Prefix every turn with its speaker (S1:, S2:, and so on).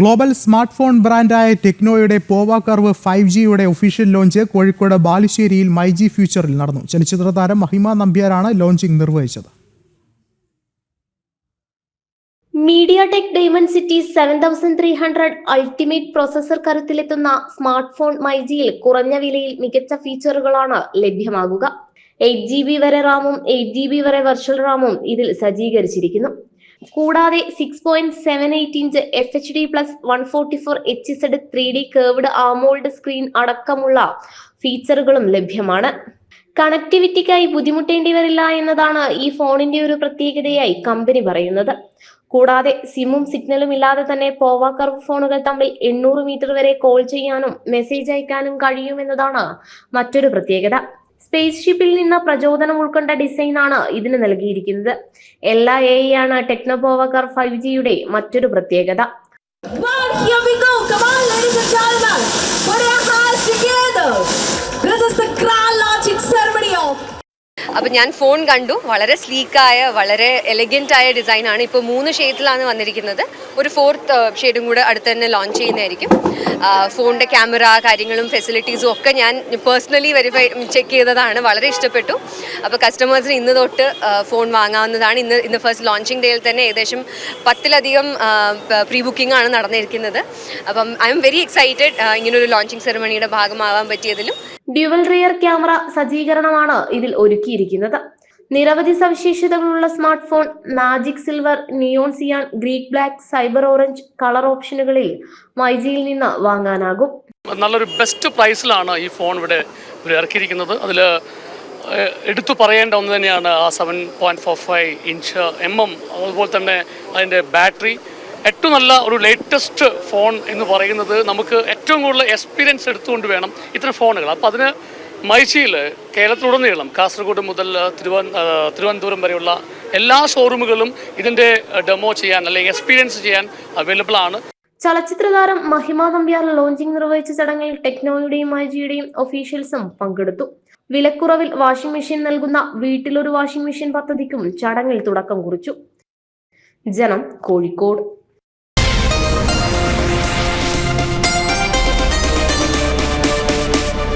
S1: Global smart phone ബ്രാൻഡായ ടെക്നോയുടെ Pova curve five ജിയുടെ ഒഫീഷ്യൽ ലോഞ്ച് കോഴിക്കോട് ബാലുശ്ശേരിയിൽ മൈജി ഫ്യൂച്ചറിൽ നടന്നു. ചലച്ചിത്ര താരം മഹിമ നമ്പ്യാരാണ് ലോഞ്ചിംഗ് നിർവഹിച്ചത്.
S2: MediaTek Dimensity seven thousand three hundred ultimate processor കരുത്തിലെത്തുന്ന smart phone മൈജിയിൽ കുറഞ്ഞ വിലയിൽ മികച്ച ഫീച്ചറുകളാണ് ലഭ്യമാകുക. എയ്റ്റ് ജി ബി വരെ റാമും എയ്റ്റ് ജി ബി വരെ വെർച്വൽ റാമും ഇതിൽ സജ്ജീകരിച്ചിരിക്കുന്നു. കൂടാതെ six point seven eight inch F H D plus one forty four H Z three D curved AMOLED screen അടക്കമുള്ള ഫീച്ചറുകളും ലഭ്യമാണ്. കണക്ടിവിറ്റിക്കായി ബുദ്ധിമുട്ടേണ്ടി വരില്ല എന്നതാണ് ഈ ഫോണിന്റെ ഒരു പ്രത്യേകതയായി കമ്പനി പറയുന്നത്. കൂടാതെ സിമ്മും സിഗ്നലും ഇല്ലാതെ തന്നെ പോവ കർവ് ഫോണുകൾ തമ്മിൽ എണ്ണൂറ് മീറ്റർ വരെ കോൾ ചെയ്യാനും മെസ്സേജ് അയക്കാനും കഴിയുമെന്നതാണ് മറ്റൊരു പ്രത്യേകത. സ്പേസ് ഷിപ്പിൽ നിന്ന് പ്രചോദനം ഉൾക്കൊണ്ട ഡിസൈനാണ് ഇതിന് നൽകിയിരിക്കുന്നത്. എല്ലാ എ ആണ് ടെക്നോപോവർ ഫൈവ് ജിയുടെ മറ്റൊരു പ്രത്യേകത.
S3: അപ്പോൾ ഞാൻ ഫോൺ കണ്ടു. വളരെ സ്ലീക്കായ വളരെ എലഗന്റ് ആയ ഡിസൈനാണ് ഇപ്പോൾ മൂന്ന് ഷെയ്ഡിലാണ് വന്നിരിക്കുന്നത്. ഒരു ഫോർത്ത് ഷെയ്ഡും കൂടെ അടുത്ത് തന്നെ ലോഞ്ച് ചെയ്യുന്നതായിരിക്കും. ഫോണിന്റെ ക്യാമറ കാര്യങ്ങളും ഫെസിലിറ്റീസും ഒക്കെ ഞാൻ പേഴ്സണലി വെരിഫൈ ചെക്ക് ചെയ്തതാണ്. വളരെ ഇഷ്ടപ്പെട്ടു. അപ്പോൾ കസ്റ്റമേഴ്സിന് ഇന്ന് തൊട്ട് ഫോൺ വാങ്ങാവുന്നതാണ്. ഇന്ന് ഇന്ന് ഫസ്റ്റ് ലോഞ്ചിങ് ഡേയിൽ തന്നെ ഏകദേശം പത്തിലധികം പ്രീ ബുക്കിംഗ് ആണ് നടന്നിരിക്കുന്നത്. അപ്പം ഐ എം വെരി എക്സൈറ്റഡ് ഇങ്ങനൊരു ലോഞ്ചിങ് സെറമണിയുടെ ഭാഗമാവാൻ പറ്റിയതിലും.
S2: ഡ്യുവൽ റിയർ ക്യാമറ സജ്ജീകരണമാണ് ഇതിൽ ഒരുക്കിയിരിക്കുന്നത്. നിരവധി സവിശേഷതകളുള്ള smart phone magic silver neon cyan Greek black cyber orange colour ഓപ്ഷനുകളിൽ മൈജിയിൽ നിന്ന് വാങ്ങാനാകും.
S4: നല്ലൊരു ബെസ്റ്റ് പ്രൈസിലാണ് ഈ ഫോൺ ഇവിടെ ഇറക്കിയിരിക്കുന്നത്. അതിൽ എടുത്തു പറയേണ്ട ഒന്ന് തന്നെയാണ് ആ seven point four five inch M M. അതുപോലെ തന്നെ അതിന്റെ ബാറ്ററി. ഏറ്റവും നല്ല ഒരു ലേറ്റസ്റ്റ് ഫോൺ എന്ന് പറയുന്നത് നമുക്ക് ഏറ്റവും കൂടുതൽ എക്സ്പീരിയൻസ് എടുത്തുകൊണ്ട് വേണം ഇത്തരം ഫോണുകൾ. അപ്പോൾ അതിന് മൈച്ചിയിൽ കേരളത്തിലുടനീളം കാസർഗോഡ് മുതൽ തിരുവന തിരുവനന്തപുരം വരെയുള്ള എല്ലാ ഷോറൂമുകളും ഇതിന്റെ ഡെമോ ചെയ്യാൻ അല്ലെങ്കിൽ എക്സ്പീരിയൻസ് ചെയ്യാൻ അവൈലബിൾ ആണ്.
S2: ചലച്ചിത്ര താരം മഹിമ നമ്പ്യാർ ലോഞ്ചിങ് നിർവഹിച്ച ചടങ്ങിൽ ടെക്നോയുടെയും മൈജിയുടെയും ഒഫീഷ്യൽസും പങ്കെടുത്തു. വിലക്കുറവിൽ വാഷിംഗ് മെഷീൻ നൽകുന്ന വീട്ടിലൊരു വാഷിംഗ് മെഷീൻ പദ്ധതിക്കും ചടങ്ങിൽ തുടക്കം കുറിച്ചു. ജനം കോഴിക്കോട്.